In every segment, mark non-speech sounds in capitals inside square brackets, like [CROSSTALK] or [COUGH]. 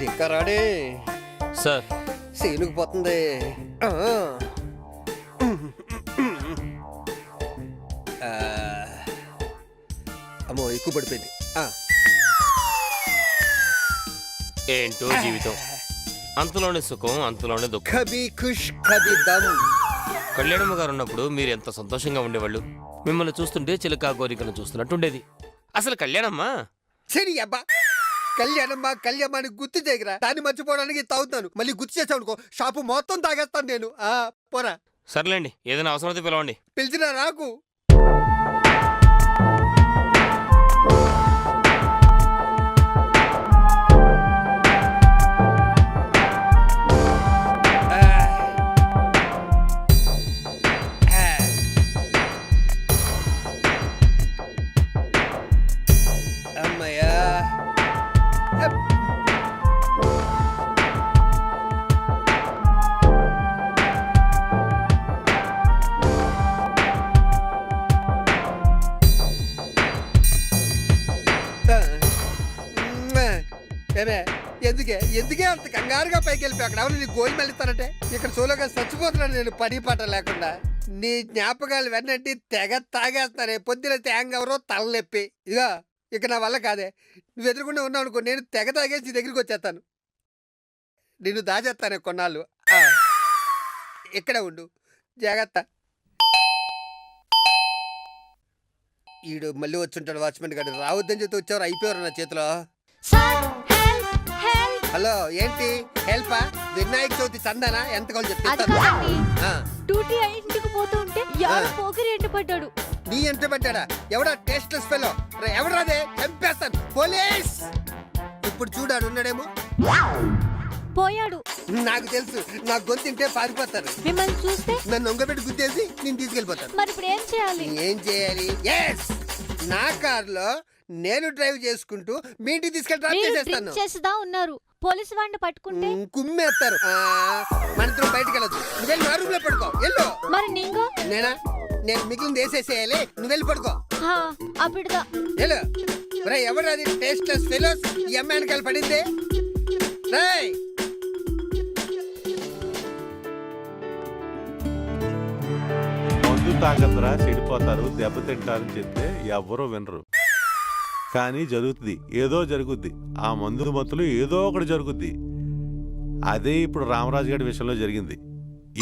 ఇది ఇంకా రాడే. సార్. సీనుకు పోతుంది. ఆ. ఆ. అమ్మో ఎక్కువ పడిపోయింది. ఆ. ఏంటో జీవితం. అంతలోనే సుఖం అంతలోనే దుఃఖం. కభీ ఖుష్ కభీ దమ్. కళ్యాణమ్మ గారు ఉన్నప్పుడు మీరు ఎంత సంతోషంగా ఉండేవాళ్ళు? మిమ్మల్ని చూస్తుంటే చిలకా కోరికను చూస్తున్నట్టు ఉండేది అసలు కళ్యాణమ్మ? సరి అబ్బా. కళ్యాణమ్మ కళ్యాణాన్ని గుర్తు చేయగరా? దాన్ని మర్చిపోవడానికి తాగుతాను మళ్ళీ గుర్తు చేసావు అనుకో షాపు మొత్తం తాగేస్తాను నేను. ఆ పోరా. సర్లేండి ఏదైనా అవసరమైతే పిలవండి. పిలిచినా రాకు. ఏమే ఎందుకే? ఎందుకే అంత కంగారుగా పైకి వెళ్ళిపోయి అక్కడ ఎవరు నీ గోల్ మెళ్ళిస్తానంటే ఇక్కడ సోలోగా చచ్చిపోతున్నాను నేను పని పాట లేకుండా. నీ జ్ఞాపకాలు వెన్నంటి తెగ తాగేస్తానే పొద్దున తేంగ ఎవరో తలనొప్పి. ఇదిగా ఇక నా వల్ల కాదే. నువ్వు ఎదురుకుండా ఉన్నావు అనుకో నేను తెగ తాగేసి నీ దగ్గరికి వచ్చేస్తాను. నిన్ను దాచేస్తానే కొన్నాళ్ళు. ఇక్కడ ఉండు. జాగ్రత్త. ఈడు మళ్ళీ వచ్చుంటాడు వాచ్మెన్ గారు రావద్దని చెప్తే వచ్చేవారు అయిపోయారు నా చేతిలో. హలో ఏంటి? హెల్పా? వినాయక చవితి చందనా? ఎంత కావాలి డ్యూటీ అయి ఇంటికి పోతూ ఉంటే ఎవరు. పోకిరి ఎంట పడ్డాడు. నీ ఎంత పడ్డాడా? ఎవడా టేస్ట్లెస్ ఫెలో ఎవరాదే చంపేస్తాను. పోలీస్! ఇప్పుడు చూడాడు ఉన్నాడేమో. పోయాడు. నాకు తెలుసు నా గొంతు తింటే పారిపోతారు. మిమ్మల్ని చూస్తే నన్ను ఒంగబెట్టి గుద్దేసి నేను తీసుకెళ్ళిపోతాను. మరి ఇప్పుడు ఏం చేయాలి? ఏం చేయాలి? ఎస్ నా కార్లో నేను డ్రైవ్ చేసుకుంటూ మీ ఇంటికి తీసుకెళ్ళి డ్రాప్ మీరు చేసేస్తాను. డ్రింక్ చేసేదా ఉన్నారు. పోలీసు వాడిని పట్టుకుంటే? ఉమ్, కుమ్మేస్తారు. ఆ, మన ఇద్దరం బయటకు వెళ్ళదు నువ్వు వెళ్ళి నా రూమ్లో పడుకో. వెళ్ళు మరి నీంగో? నేనా? నేను మిగిలింది వేసేసేయాలి. నువ్వు వెళ్ళి పడుకో. హా అప్పుడుదా. వెళ్ళు రే ఎవరు అది? టేస్ట్లెస్ ఫెలోస్ ఈ అమ్మాయి వెనకాల పడింది. రేయ్. మందు తాగద్రా చెడిపోతారు. దెబ్బతింటారని చెప్తే ఎవ్వరూ వినరు. కానీ జరుగుతుంది ఏదో జరుగుద్ది. ఆ మందు మత్తులు ఏదో ఒకటి జరుగుద్ది. అదే ఇప్పుడు రామరాజు గారి విషయంలో జరిగింది.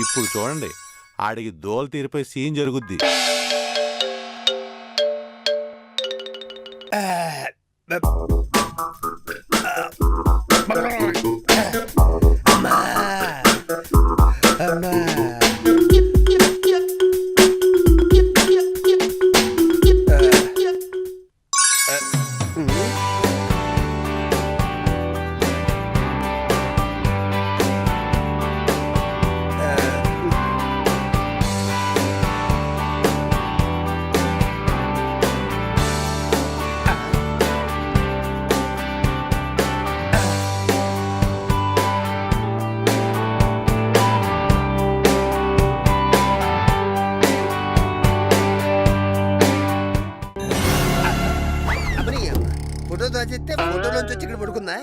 ఇప్పుడు చూడండి. ఆడికి దోల తీరిపై సీన్ జరుగుద్ది. ఫోటో దాచిస్తే ఫోటోలోంచి వచ్చి ఇక్కడ పడుకుందా.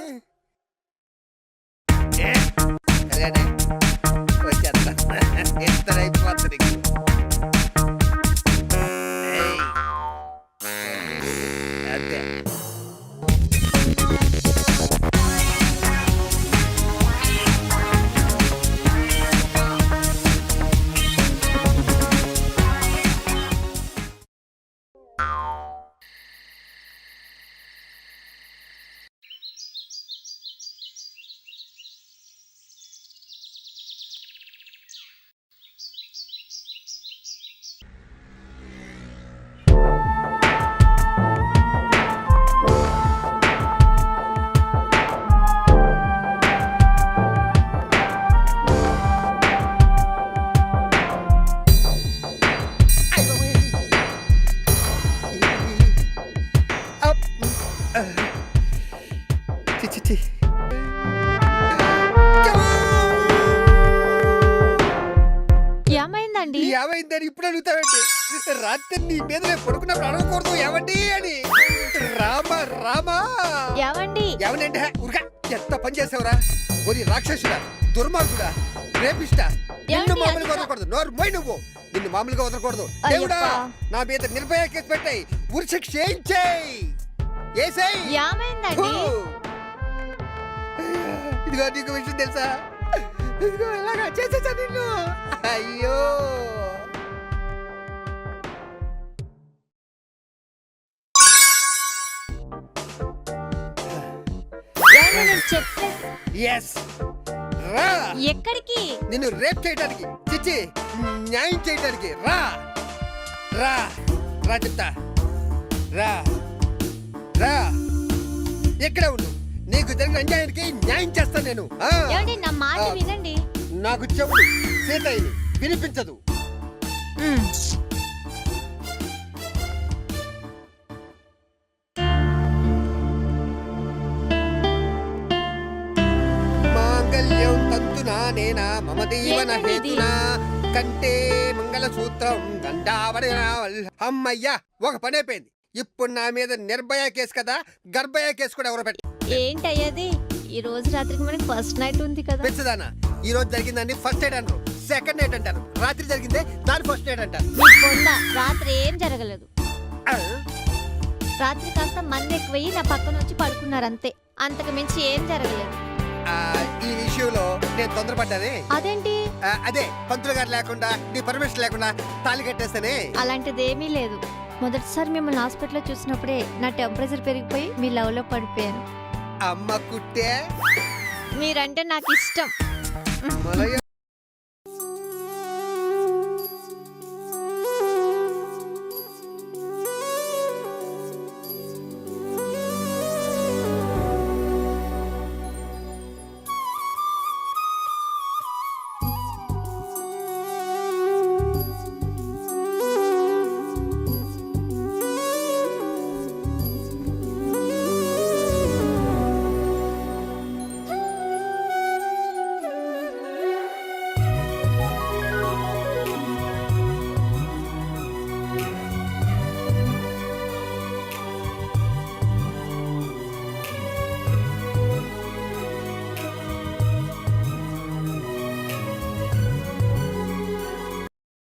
వచ్చేస్తా. [LAUGHS] ఇద్దరు అయిపోతుంది ఏమైందని ఇప్పుడు అడుగుతావండి రాత్రి నీ మీద నేను పడుకున్నప్పుడు అడగకూడదు ఏమండి అని. రామ రామ. ఏమండి ఎంత పని చేసావురా? ఒరి రాక్షసుడా దుర్మార్గుడా రేపిస్తా నిన్ను మామూలుగా వదలకూడదు. నోరు మోయి నువ్వు. నిన్ను మామూలుగా వదలకూడదు. దేవుడా నా మీద నిర్భయ కేసు పెట్టాయి. ఉరిశిక్ష చేయించేయ్. ఏసేయ్. ఏమైందండి? ఇదిగో నీకు విషయం తెలుసా? ఇదిగో ఇలాగా చేసేసా నిన్ను. అయ్యో. ఎస్ రా. ఎక్కడికి? నిన్ను రేప్ చేయడానికి చిచ్చి న్యాయం చేయడానికి రా. రా. రా చెప్తా. రా. రా. ఎక్కడే ఉండు? నీకు జరిగిన అన్యాయానికి న్యాయం చేస్తాను నేను. ఆ, ఏమండి నా మాట. వినండి. నాకు చెవుడు సీతయ్యని వినిపించదు. మ్. తంతునా నేనా మమ దీవన? హేతునా? కంటే మంగళ సూత్రం గండావరి అమ్మయ్యా ఒక పని అయిపోయింది. ఇప్పుడు నా మీద నిర్భయ కేసు కదా గర్భయ కేసు కూడా ఎవరో పెట్ట? ఏంటయ్యది ఈ రోజు రాత్రికి మనకి ఫస్ట్ నైట్ ఉంది కదా. పెంచదానా ఈ రోజు జరిగిందని ఫస్ట్ నైట్ అంటారు. సెకండ్ నైట్ అంటారు. రాత్రి జరిగిందే దాని ఫస్ట్ నైట్ అంటారు. రాత్రి ఏం జరగలేదు. రాత్రి కాస్త మంది ఎక్కువయ్యి నా పక్కన వచ్చి పడుకున్నారు అంతే అంతకు మించి ఏం జరగలేదు. ఈ విషయంలో నేను తొందరపడ్డానే. అదేంటి? ఆ, అదే పంతులు గారు లేకుండా నీ పర్మిషన్ లేకుండా తాళి కట్టేస్తానే. అలాంటిదేమీ లేదు. మొదటిసారి మిమ్మల్ని హాస్పిటల్లో చూసినప్పుడే నా టెంపరేచర్ పెరిగిపోయి మీ లవ్లో పడిపోయాను. అమ్మ కుట్టే. మీరంటే నాకు ఇష్టం. మలయ.